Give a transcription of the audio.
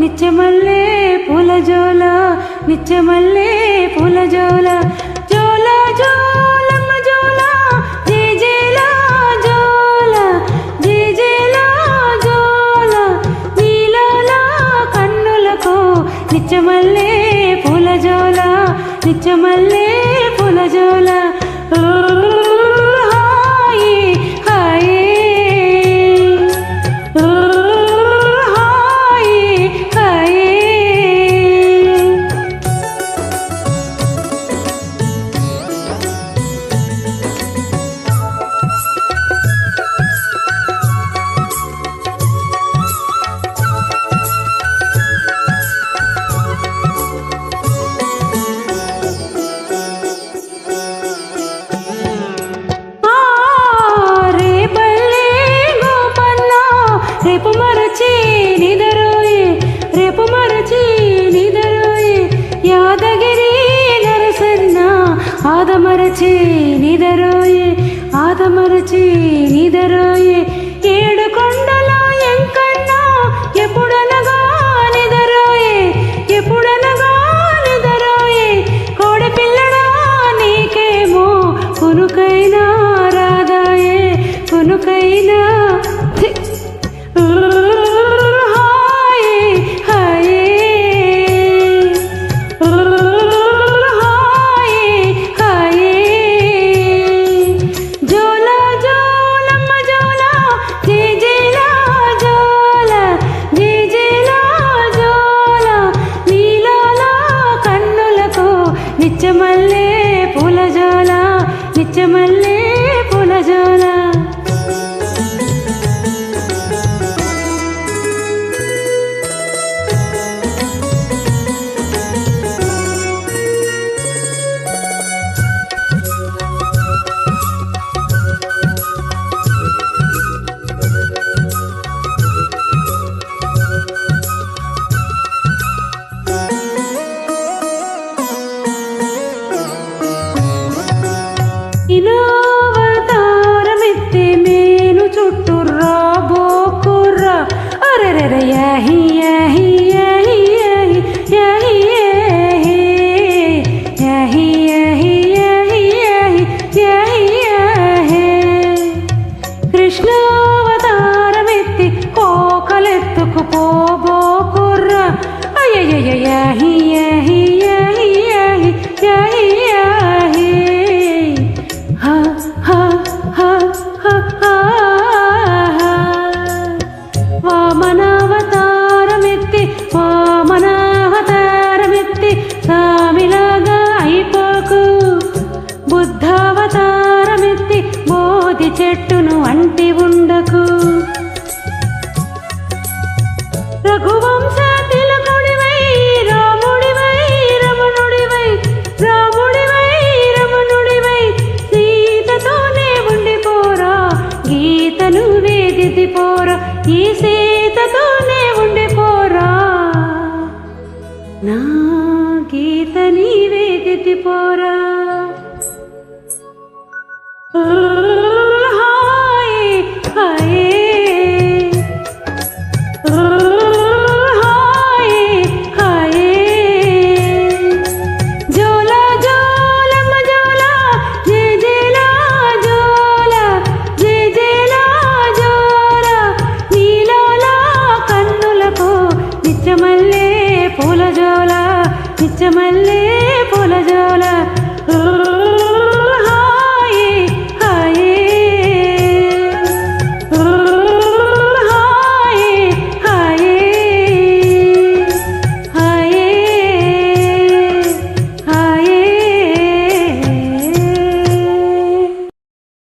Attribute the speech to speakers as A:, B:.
A: నిత్యమల్లే పూల జోల నిత్యమల్లే పూల జోల జోల జోలమ్మ జోల. జీజేలా జోల. జీజేలా జోల నీలలా కన్నులకు నిత్యమల్లే పూల జోల నిత్యమల్లే চেয়ে పులజమల్లే పులజాల వామనావతారమెత్తి వామనావతారమెత్తి సామిలాగా అయిపోకు. బుద్ధావతారమెత్తి బోధి చెట్టును అంటి ఉండకు. రఘువం ত্রিপুরা।